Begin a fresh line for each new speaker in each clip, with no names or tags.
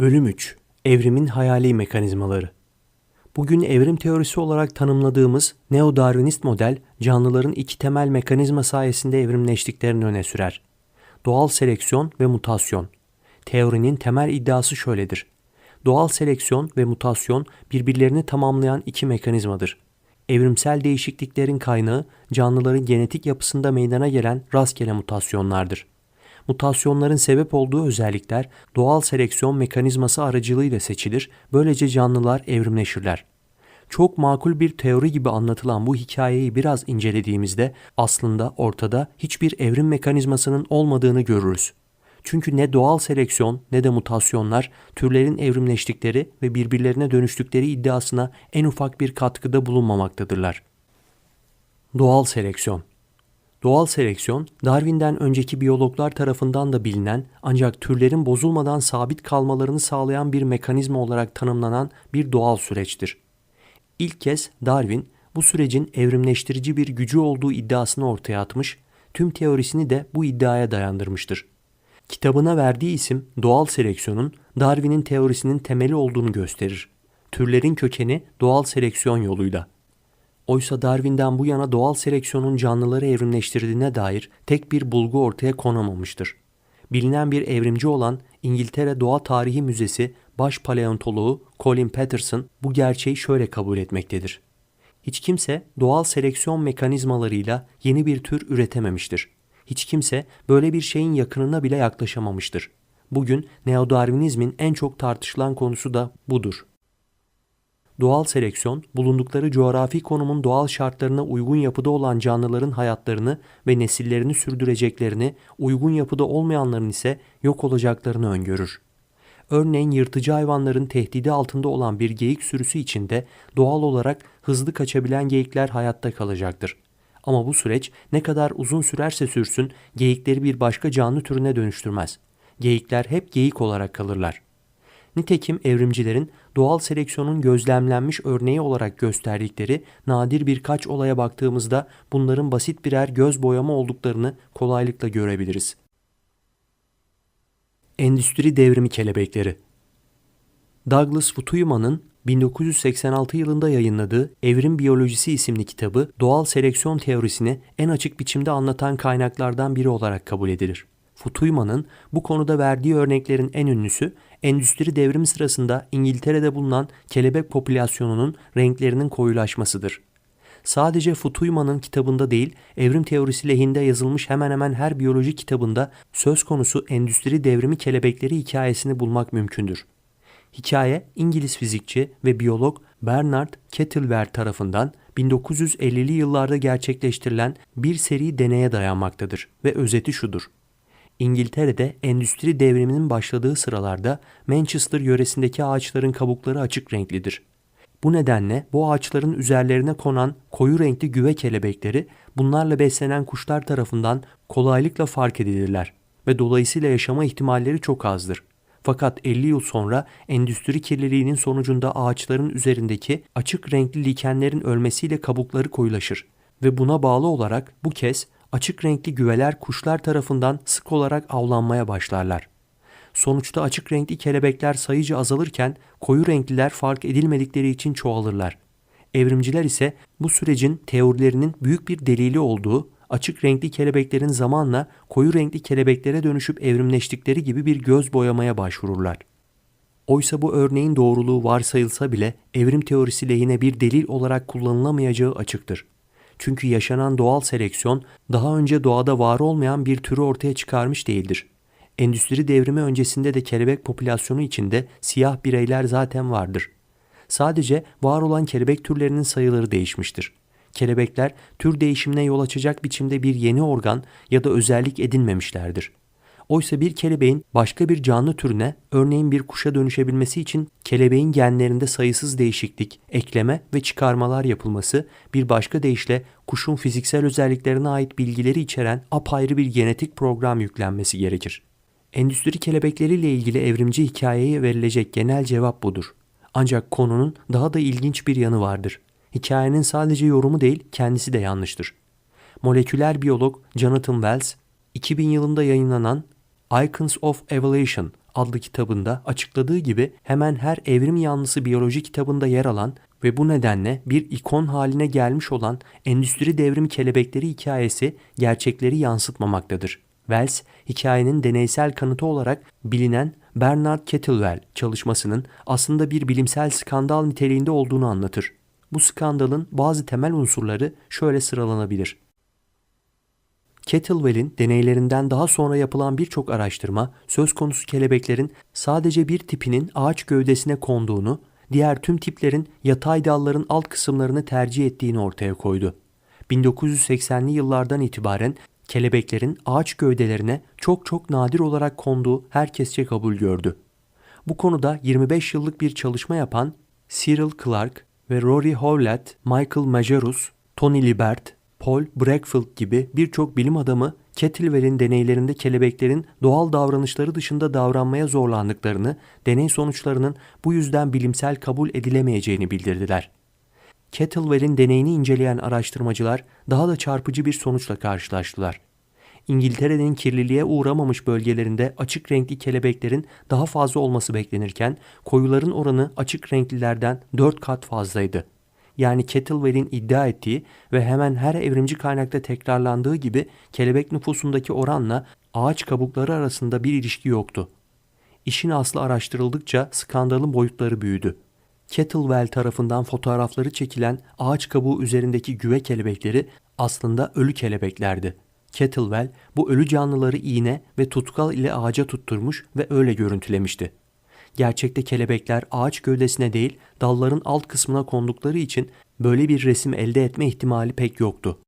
Bölüm 3 Evrimin Hayali Mekanizmaları Bugün evrim teorisi olarak tanımladığımız neo-Darwinist model, canlıların iki temel mekanizma sayesinde evrimleştiklerini öne sürer. Doğal seleksiyon ve mutasyon. Teorinin temel iddiası şöyledir. Doğal seleksiyon ve mutasyon birbirlerini tamamlayan iki mekanizmadır. Evrimsel değişikliklerin kaynağı canlıların genetik yapısında meydana gelen rastgele mutasyonlardır. Mutasyonların sebep olduğu özellikler doğal seleksiyon mekanizması aracılığıyla seçilir, böylece canlılar evrimleşirler. Çok makul bir teori gibi anlatılan bu hikayeyi biraz incelediğimizde aslında ortada hiçbir evrim mekanizmasının olmadığını görürüz. Çünkü ne doğal seleksiyon ne de mutasyonlar türlerin evrimleştikleri ve birbirlerine dönüştükleri iddiasına en ufak bir katkıda bulunmamaktadırlar. Doğal seleksiyon Doğal seleksiyon, Darwin'den önceki biyologlar tarafından da bilinen ancak türlerin bozulmadan sabit kalmalarını sağlayan bir mekanizma olarak tanımlanan bir doğal süreçtir. İlk kez Darwin bu sürecin evrimleştirici bir gücü olduğu iddiasını ortaya atmış, tüm teorisini de bu iddiaya dayandırmıştır. Kitabına verdiği isim doğal seleksiyonun Darwin'in teorisinin temeli olduğunu gösterir. Türlerin kökeni doğal seleksiyon yoluyla. Oysa Darwin'den bu yana doğal seleksiyonun canlıları evrimleştirdiğine dair tek bir bulgu ortaya konamamıştır. Bilinen bir evrimci olan İngiltere Doğa Tarihi Müzesi baş paleontoloğu Colin Patterson bu gerçeği şöyle kabul etmektedir. Hiç kimse doğal seleksiyon mekanizmalarıyla yeni bir tür üretememiştir. Hiç kimse böyle bir şeyin yakınına bile yaklaşamamıştır. Bugün neodarwinizmin en çok tartışılan konusu da budur. Doğal seleksiyon, bulundukları coğrafi konumun doğal şartlarına uygun yapıda olan canlıların hayatlarını ve nesillerini sürdüreceklerini, uygun yapıda olmayanların ise yok olacaklarını öngörür. Örneğin yırtıcı hayvanların tehdidi altında olan bir geyik sürüsü içinde doğal olarak hızlı kaçabilen geyikler hayatta kalacaktır. Ama bu süreç ne kadar uzun sürerse sürsün geyikleri bir başka canlı türüne dönüştürmez. Geyikler hep geyik olarak kalırlar. Nitekim evrimcilerin doğal seleksiyonun gözlemlenmiş örneği olarak gösterdikleri nadir birkaç olaya baktığımızda bunların basit birer göz boyama olduklarını kolaylıkla görebiliriz. Endüstri devrimi kelebekleri Douglas Futuyman'ın 1986 yılında yayınladığı Evrim Biyolojisi isimli kitabı doğal seleksiyon teorisini en açık biçimde anlatan kaynaklardan biri olarak kabul edilir. Futuyman'ın bu konuda verdiği örneklerin en ünlüsü endüstri devrimi sırasında İngiltere'de bulunan kelebek popülasyonunun renklerinin koyulaşmasıdır. Sadece Futuyman'ın kitabında değil, evrim teorisi lehinde yazılmış hemen hemen her biyoloji kitabında söz konusu endüstri devrimi kelebekleri hikayesini bulmak mümkündür. Hikaye İngiliz fizikçi ve biyolog Bernard Kettlever tarafından 1950'li yıllarda gerçekleştirilen bir seri deneye dayanmaktadır ve özeti şudur. İngiltere'de endüstri devriminin başladığı sıralarda Manchester yöresindeki ağaçların kabukları açık renklidir. Bu nedenle bu ağaçların üzerlerine konan koyu renkli güve kelebekleri bunlarla beslenen kuşlar tarafından kolaylıkla fark edilirler ve dolayısıyla yaşama ihtimalleri çok azdır. Fakat 50 yıl sonra endüstri kirliliğinin sonucunda ağaçların üzerindeki açık renkli likenlerin ölmesiyle kabukları koyulaşır ve buna bağlı olarak bu kez açık renkli güveler kuşlar tarafından sık olarak avlanmaya başlarlar. Sonuçta açık renkli kelebekler sayıca azalırken koyu renkliler fark edilmedikleri için çoğalırlar. Evrimciler ise bu sürecin teorilerinin büyük bir delili olduğu, açık renkli kelebeklerin zamanla koyu renkli kelebeklere dönüşüp evrimleştikleri gibi bir göz boyamaya başvururlar. Oysa bu örneğin doğruluğu varsayılsa bile evrim teorisi lehine bir delil olarak kullanılamayacağı açıktır. Çünkü yaşanan doğal seleksiyon daha önce doğada var olmayan bir türü ortaya çıkarmış değildir. Endüstri devrimi öncesinde de kelebek popülasyonu içinde siyah bireyler zaten vardır. Sadece var olan kelebek türlerinin sayıları değişmiştir. Kelebekler tür değişimine yol açacak biçimde bir yeni organ ya da özellik edinmemişlerdir. Oysa bir kelebeğin başka bir canlı türüne, örneğin bir kuşa dönüşebilmesi için kelebeğin genlerinde sayısız değişiklik, ekleme ve çıkarmalar yapılması, bir başka deyişle kuşun fiziksel özelliklerine ait bilgileri içeren apayrı bir genetik program yüklenmesi gerekir. Endüstri kelebekleriyle ilgili evrimci hikayeye verilecek genel cevap budur. Ancak konunun daha da ilginç bir yanı vardır. Hikayenin sadece yorumu değil, kendisi de yanlıştır. Moleküler biyolog Jonathan Wells, 2000 yılında yayınlanan Icons of Evolution adlı kitabında açıkladığı gibi hemen her evrim yanlısı biyoloji kitabında yer alan ve bu nedenle bir ikon haline gelmiş olan endüstri devrimi kelebekleri hikayesi gerçekleri yansıtmamaktadır. Wells, hikayenin deneysel kanıtı olarak bilinen Bernard Kettlewell çalışmasının aslında bir bilimsel skandal niteliğinde olduğunu anlatır. Bu skandalın bazı temel unsurları şöyle sıralanabilir. Kettlewell'in deneylerinden daha sonra yapılan birçok araştırma söz konusu kelebeklerin sadece bir tipinin ağaç gövdesine konduğunu, diğer tüm tiplerin yatay dalların alt kısımlarını tercih ettiğini ortaya koydu. 1980'li yıllardan itibaren kelebeklerin ağaç gövdelerine çok çok nadir olarak konduğu herkesçe kabul gördü. Bu konuda 25 yıllık bir çalışma yapan Cyril Clark ve Rory Howlett, Michael Majerus, Tony Libert, Paul Brackfield gibi birçok bilim adamı Kettlewell'in deneylerinde kelebeklerin doğal davranışları dışında davranmaya zorlandıklarını, deney sonuçlarının bu yüzden bilimsel kabul edilemeyeceğini bildirdiler. Kettlewell'in deneyini inceleyen araştırmacılar daha da çarpıcı bir sonuçla karşılaştılar. İngiltere'nin kirliliğe uğramamış bölgelerinde açık renkli kelebeklerin daha fazla olması beklenirken koyuların oranı açık renklilerden 4 kat fazlaydı. Yani Kettlewell'in iddia ettiği ve hemen her evrimci kaynakta tekrarlandığı gibi kelebek nüfusundaki oranla ağaç kabukları arasında bir ilişki yoktu. İşin aslı araştırıldıkça skandalın boyutları büyüdü. Kettlewell tarafından fotoğrafları çekilen ağaç kabuğu üzerindeki güve kelebekleri aslında ölü kelebeklerdi. Kettlewell bu ölü canlıları iğne ve tutkal ile ağaca tutturmuş ve öyle görüntülemişti. Gerçekte kelebekler ağaç gövdesine değil dalların alt kısmına kondukları için böyle bir resim elde etme ihtimali pek yoktu.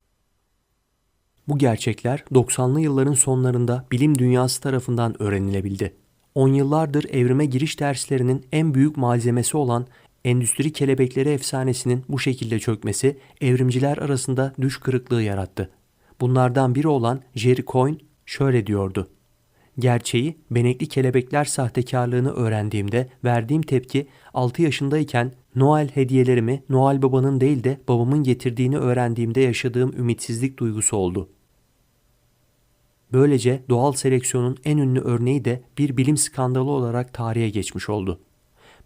Bu gerçekler 90'lı yılların sonlarında bilim dünyası tarafından öğrenilebildi. 10 yıllardır evrime giriş derslerinin en büyük malzemesi olan endüstri kelebekleri efsanesinin bu şekilde çökmesi evrimciler arasında düş kırıklığı yarattı. Bunlardan biri olan Jerry Coyne şöyle diyordu. Gerçeği benekli kelebekler sahtekarlığını öğrendiğimde verdiğim tepki 6 yaşındayken Noel hediyelerimi Noel babanın değil de babamın getirdiğini öğrendiğimde yaşadığım ümitsizlik duygusu oldu. Böylece doğal seleksiyonun en ünlü örneği de bir bilim skandalı olarak tarihe geçmiş oldu.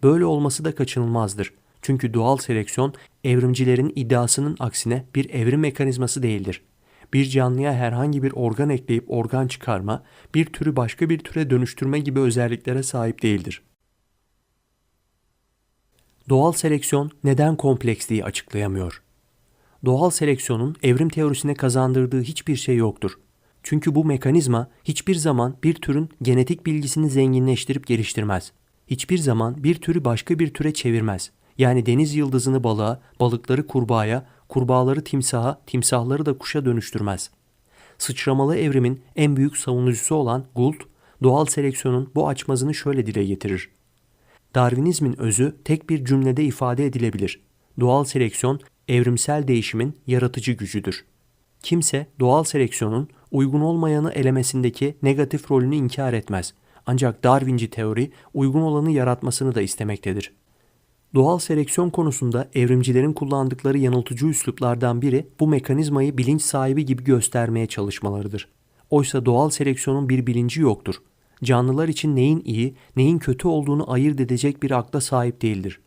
Böyle olması da kaçınılmazdır. Çünkü doğal seleksiyon evrimcilerin iddiasının aksine bir evrim mekanizması değildir. Bir canlıya herhangi bir organ ekleyip organ çıkarma, bir türü başka bir türe dönüştürme gibi özelliklere sahip değildir. Doğal seleksiyon neden kompleksliği açıklayamıyor? Doğal seleksiyonun evrim teorisine kazandırdığı hiçbir şey yoktur. Çünkü bu mekanizma hiçbir zaman bir türün genetik bilgisini zenginleştirip geliştirmez. Hiçbir zaman bir türü başka bir türe çevirmez. Yani deniz yıldızını balığa, balıkları kurbağaya, kurbağaları timsaha, timsahları da kuşa dönüştürmez. Sıçramalı evrimin en büyük savunucusu olan Gould, doğal seleksiyonun bu açmazını şöyle dile getirir. Darwinizmin özü tek bir cümlede ifade edilebilir. Doğal seleksiyon evrimsel değişimin yaratıcı gücüdür. Kimse doğal seleksiyonun uygun olmayanı elemesindeki negatif rolünü inkar etmez. Ancak Darwinci teori uygun olanı yaratmasını da istemektedir. Doğal seleksiyon konusunda evrimcilerin kullandıkları yanıltıcı üsluplardan biri bu mekanizmayı bilinç sahibi gibi göstermeye çalışmalarıdır. Oysa doğal seleksiyonun bir bilinci yoktur. Canlılar için neyin iyi, neyin kötü olduğunu ayırt edecek bir akla sahip değildir.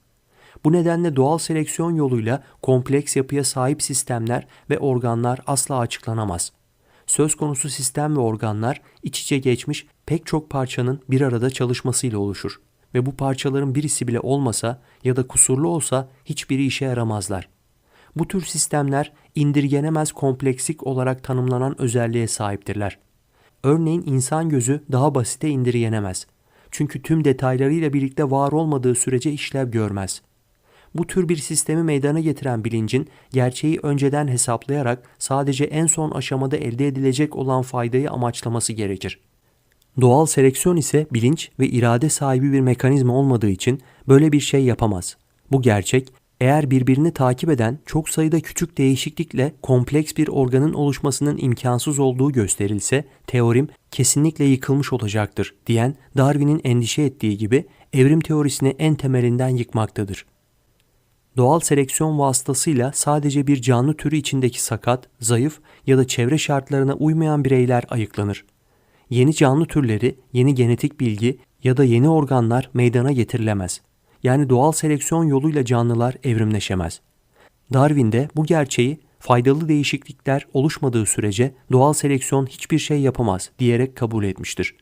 Bu nedenle doğal seleksiyon yoluyla kompleks yapıya sahip sistemler ve organlar asla açıklanamaz. Söz konusu sistem ve organlar iç içe geçmiş pek çok parçanın bir arada çalışmasıyla oluşur ve bu parçaların birisi bile olmasa ya da kusurlu olsa hiçbiri işe yaramazlar. Bu tür sistemler indirgenemez kompleksik olarak tanımlanan özelliğe sahiptirler. Örneğin insan gözü daha basite indirgenemez. Çünkü tüm detaylarıyla birlikte var olmadığı sürece işlev görmez. Bu tür bir sistemi meydana getiren bilincin gerçeği önceden hesaplayarak sadece en son aşamada elde edilecek olan faydayı amaçlaması gerekir. Doğal seleksiyon ise bilinç ve irade sahibi bir mekanizma olmadığı için böyle bir şey yapamaz. Bu gerçek eğer birbirini takip eden çok sayıda küçük değişiklikle kompleks bir organın oluşmasının imkansız olduğu gösterilse teorim kesinlikle yıkılmış olacaktır diyen Darwin'in endişe ettiği gibi evrim teorisini en temelinden yıkmaktadır. Doğal seleksiyon vasıtasıyla sadece bir canlı türü içindeki sakat, zayıf ya da çevre şartlarına uymayan bireyler ayıklanır. Yeni canlı türleri, yeni genetik bilgi, ya da yeni organlar meydana getirilemez. Yani doğal seleksiyon yoluyla canlılar evrimleşemez. Darwin de bu gerçeği faydalı değişiklikler oluşmadığı sürece doğal seleksiyon hiçbir şey yapamaz diyerek kabul etmiştir.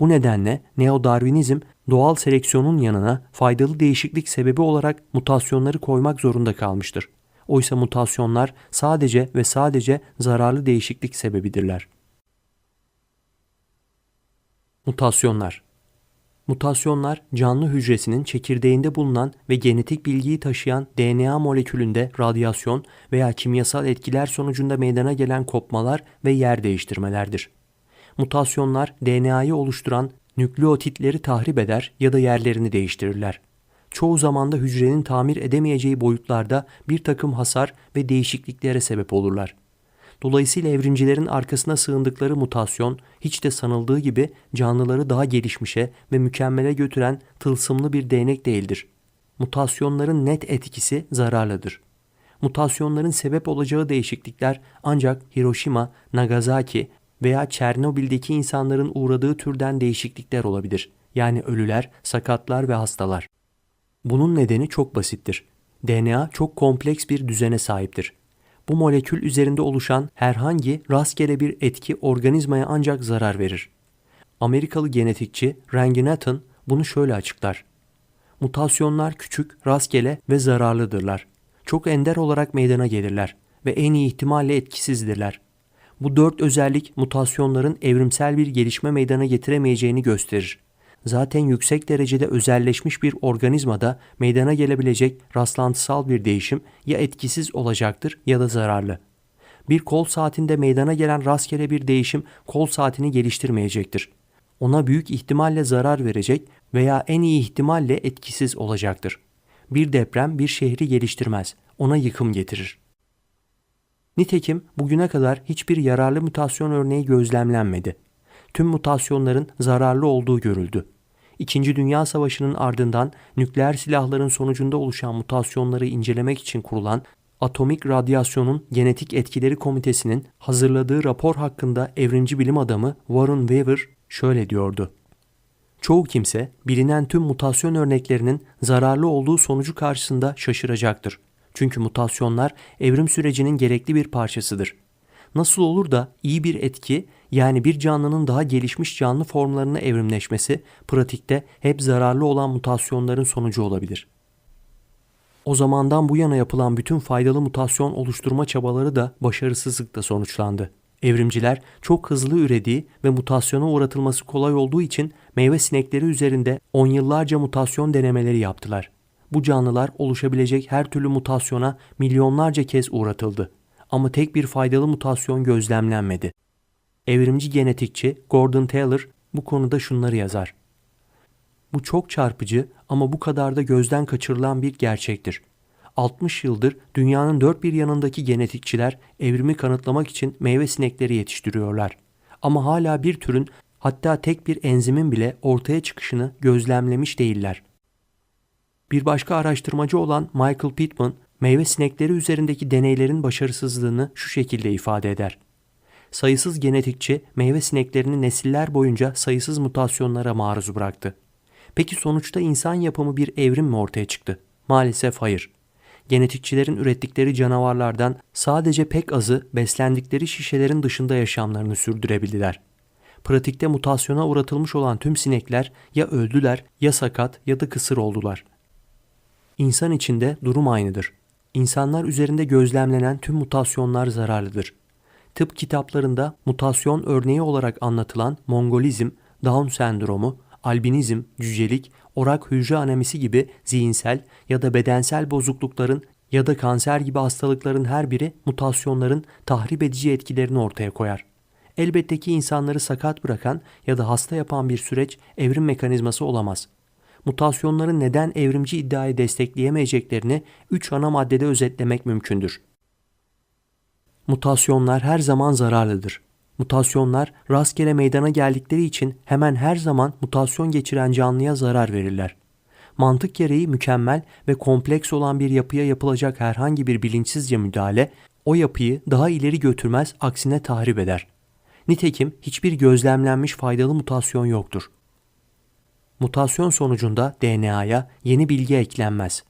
Bu nedenle neo-Darwinizm doğal seleksiyonun yanına faydalı değişiklik sebebi olarak mutasyonları koymak zorunda kalmıştır. Oysa mutasyonlar sadece ve sadece zararlı değişiklik sebebidirler. Mutasyonlar Mutasyonlar canlı hücresinin çekirdeğinde bulunan ve genetik bilgiyi taşıyan DNA molekülünde radyasyon veya kimyasal etkiler sonucunda meydana gelen kopmalar ve yer değiştirmelerdir. Mutasyonlar DNA'yı oluşturan nükleotitleri tahrip eder ya da yerlerini değiştirirler. Çoğu zaman da hücrenin tamir edemeyeceği boyutlarda bir takım hasar ve değişikliklere sebep olurlar. Dolayısıyla evrimcilerin arkasına sığındıkları mutasyon hiç de sanıldığı gibi canlıları daha gelişmişe ve mükemmele götüren tılsımlı bir değnek değildir. Mutasyonların net etkisi zararlıdır. Mutasyonların sebep olacağı değişiklikler ancak Hiroşima, Nagasaki veya Çernobil'deki insanların uğradığı türden değişiklikler olabilir. Yani ölüler, sakatlar ve hastalar. Bunun nedeni çok basittir. DNA çok kompleks bir düzene sahiptir. Bu molekül üzerinde oluşan herhangi rastgele bir etki organizmaya ancak zarar verir. Amerikalı genetikçi Randy Nathan bunu şöyle açıklar. Mutasyonlar küçük, rastgele ve zararlıdırlar. Çok ender olarak meydana gelirler ve en iyi ihtimalle etkisizdirler. Bu dört özellik mutasyonların evrimsel bir gelişme meydana getiremeyeceğini gösterir. Zaten yüksek derecede özelleşmiş bir organizmada meydana gelebilecek rastlantısal bir değişim ya etkisiz olacaktır ya da zararlı. Bir kol saatinde meydana gelen rastgele bir değişim kol saatini geliştirmeyecektir. Ona büyük ihtimalle zarar verecek veya en iyi ihtimalle etkisiz olacaktır. Bir deprem bir şehri geliştirmez, ona yıkım getirir. Nitekim bugüne kadar hiçbir yararlı mutasyon örneği gözlemlenmedi. Tüm mutasyonların zararlı olduğu görüldü. İkinci Dünya Savaşı'nın ardından nükleer silahların sonucunda oluşan mutasyonları incelemek için kurulan Atomik Radyasyonun Genetik Etkileri Komitesi'nin hazırladığı rapor hakkında evrimci bilim adamı Warren Weaver şöyle diyordu. Çoğu kimse bilinen tüm mutasyon örneklerinin zararlı olduğu sonucu karşısında şaşıracaktır. Çünkü mutasyonlar evrim sürecinin gerekli bir parçasıdır. Nasıl olur da iyi bir etki yani bir canlının daha gelişmiş canlı formlarına evrimleşmesi pratikte hep zararlı olan mutasyonların sonucu olabilir. O zamandan bu yana yapılan bütün faydalı mutasyon oluşturma çabaları da başarısızlıkla sonuçlandı. Evrimciler çok hızlı ürediği ve mutasyona uğratılması kolay olduğu için meyve sinekleri üzerinde on yıllarca mutasyon denemeleri yaptılar. Bu canlılar oluşabilecek her türlü mutasyona milyonlarca kez uğratıldı. Ama tek bir faydalı mutasyon gözlemlenmedi. Evrimci genetikçi Gordon Taylor bu konuda şunları yazar. Bu çok çarpıcı ama bu kadar da gözden kaçırılan bir gerçektir. 60 yıldır dünyanın dört bir yanındaki genetikçiler evrimi kanıtlamak için meyve sinekleri yetiştiriyorlar. Ama hala bir türün hatta tek bir enzimin bile ortaya çıkışını gözlemlemiş değiller. Bir başka araştırmacı olan Michael Pittman, meyve sinekleri üzerindeki deneylerin başarısızlığını şu şekilde ifade eder. Sayısız genetikçi meyve sineklerini nesiller boyunca sayısız mutasyonlara maruz bıraktı. Peki sonuçta insan yapımı bir evrim mi ortaya çıktı? Maalesef hayır. Genetikçilerin ürettikleri canavarlardan sadece pek azı beslendikleri şişelerin dışında yaşamlarını sürdürebildiler. Pratikte mutasyona uğratılmış olan tüm sinekler ya öldüler ya sakat ya da kısır oldular. İnsan içinde durum aynıdır. İnsanlar üzerinde gözlemlenen tüm mutasyonlar zararlıdır. Tıp kitaplarında mutasyon örneği olarak anlatılan Mongolizm, Down sendromu, albinizm, cücelik, orak hücre anemisi gibi zihinsel ya da bedensel bozuklukların ya da kanser gibi hastalıkların her biri mutasyonların tahrip edici etkilerini ortaya koyar. Elbette ki insanları sakat bırakan ya da hasta yapan bir süreç evrim mekanizması olamaz. Mutasyonların neden evrimci iddiayı destekleyemeyeceklerini üç ana maddede özetlemek mümkündür. Mutasyonlar her zaman zararlıdır. Mutasyonlar rastgele meydana geldikleri için hemen her zaman mutasyon geçiren canlıya zarar verirler. Mantık gereği mükemmel ve kompleks olan bir yapıya yapılacak herhangi bir bilinçsizce müdahale o yapıyı daha ileri götürmez aksine tahrip eder. Nitekim hiçbir gözlemlenmiş faydalı mutasyon yoktur. Mutasyon sonucunda DNA'ya yeni bilgi eklenmez.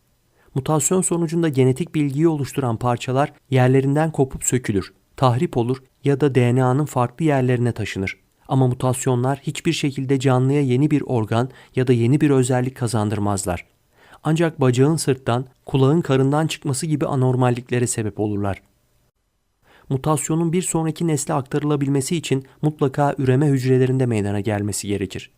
Mutasyon sonucunda genetik bilgiyi oluşturan parçalar yerlerinden kopup sökülür, tahrip olur ya da DNA'nın farklı yerlerine taşınır. Ama mutasyonlar hiçbir şekilde canlıya yeni bir organ ya da yeni bir özellik kazandırmazlar. Ancak bacağın sırttan, kulağın karından çıkması gibi anormalliklere sebep olurlar. Mutasyonun bir sonraki nesle aktarılabilmesi için mutlaka üreme hücrelerinde meydana gelmesi gerekir.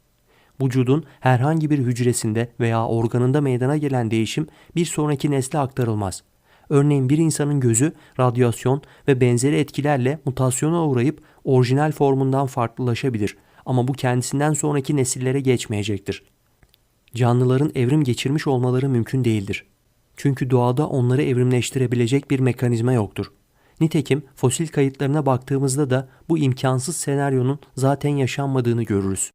Vücudun herhangi bir hücresinde veya organında meydana gelen değişim bir sonraki nesle aktarılmaz. Örneğin bir insanın gözü radyasyon ve benzeri etkilerle mutasyona uğrayıp orijinal formundan farklılaşabilir ama bu kendisinden sonraki nesillere geçmeyecektir. Canlıların evrim geçirmiş olmaları mümkün değildir. Çünkü doğada onları evrimleştirebilecek bir mekanizma yoktur. Nitekim fosil kayıtlarına baktığımızda da bu imkansız senaryonun zaten yaşanmadığını görürüz.